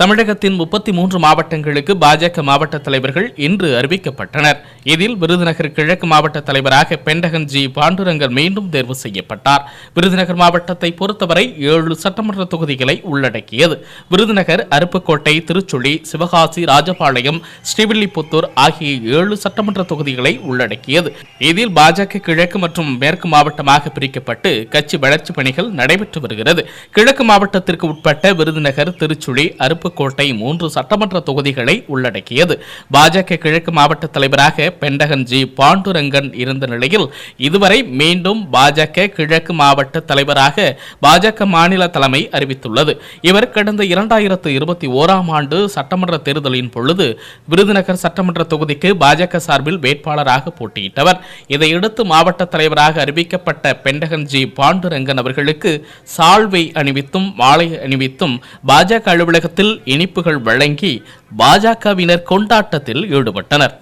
தமிழகத்தின் முப்பத்தி மூன்று மாவட்டங்களுக்கு பாஜக மாவட்ட தலைவர்கள் இன்று அறிவிக்கப்பட்டனர். இதில் விருதுநகர் கிழக்கு மாவட்ட தலைவராக பெண்டகன் ஜி பாண்டுரங்கர் மீண்டும் தேர்வு செய்யப்பட்டார். விருதுநகர் மாவட்டத்தை பொறுத்தவரை ஏழு சட்டமன்ற தொகுதிகளை உள்ளடக்கியது. விருதுநகர் அருப்புக்கோட்டை திருச்சுழி சிவகாசி ராஜபாளையம் ஸ்ரீவில்லிபுத்தூர் ஆகிய ஏழு சட்டமன்ற தொகுதிகளை உள்ளடக்கியது. இதில் பாஜக கிழக்கு மற்றும் மேற்கு மாவட்டமாக பிரிக்கப்பட்டு கட்சி வளர்ச்சி பணிகள் நடைபெற்று வருகிறது. கிழக்கு மாவட்டத்திற்கு உட்பட்ட விருதுநகர் திருச்சுழி அருப்பு அருப்புக்கோட்டை மூன்று சட்டமன்ற தொகுதிகளை உள்ளடக்கியது. பாஜக கிழக்கு மாவட்ட தலைவராக பெண்டகன் ஜி பாண்டுரங்கன் இருந்த நிலையில் இதுவரை மீண்டும் பாஜக கிழக்கு மாவட்ட தலைவராக பாஜக மாநில தலைமை அறிவித்துள்ளது. இவர் கடந்த இரண்டாயிரத்து இருபத்தி ஓராம் ஆண்டு சட்டமன்ற தேர்தலின் பொழுது விருதுநகர் சட்டமன்ற தொகுதிக்கு பாஜக சார்பில் வேட்பாளராக போட்டியிட்டவர். இதையடுத்து மாவட்ட தலைவராக அறிவிக்கப்பட்ட பெண்டகன் ஜி பாண்டுரங்கன் அவர்களுக்கு சால்வை அணிவித்தும் மாலை அணிவித்தும் பாஜக அலுவலகத்தில் இனிப்புகள் வழங்கி பாஜகவினர் கொண்டாட்டத்தில் ஈடுபட்டனர்.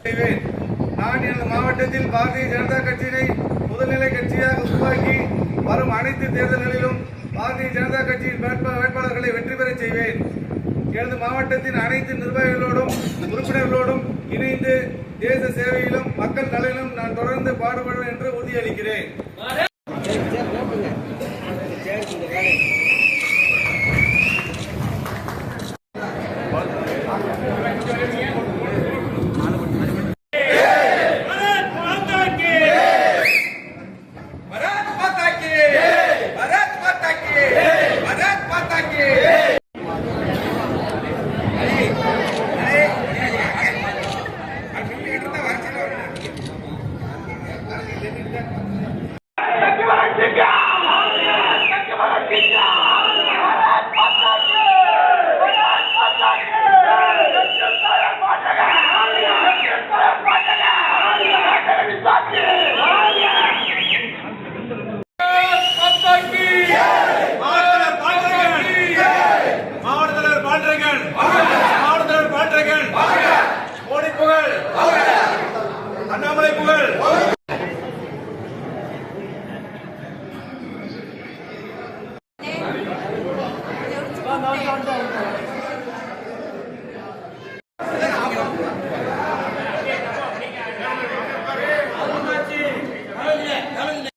நான் எனது மாவட்டத்தில் பாரதிய ஜனதா கட்சியினை முதல்நிலை கட்சியாக உருவாக்கி வரும் அனைத்து தேர்தல்களிலும் பாரதிய ஜனதா கட்சியின் வேட்பாளர்களை வெற்றி பெறச் செய்வேன். எனது மாவட்டத்தின் அனைத்து நிர்வாகிகளோடும் உறுப்பினர்களோடும் இணைந்து தேச சேவையிலும் மக்கள் நலனிலும் நான் தொடர்ந்து பாடுபடுவேன் என்று உறுதியளிக்கிறேன். மாவட்டத்தலைவர் 問題か。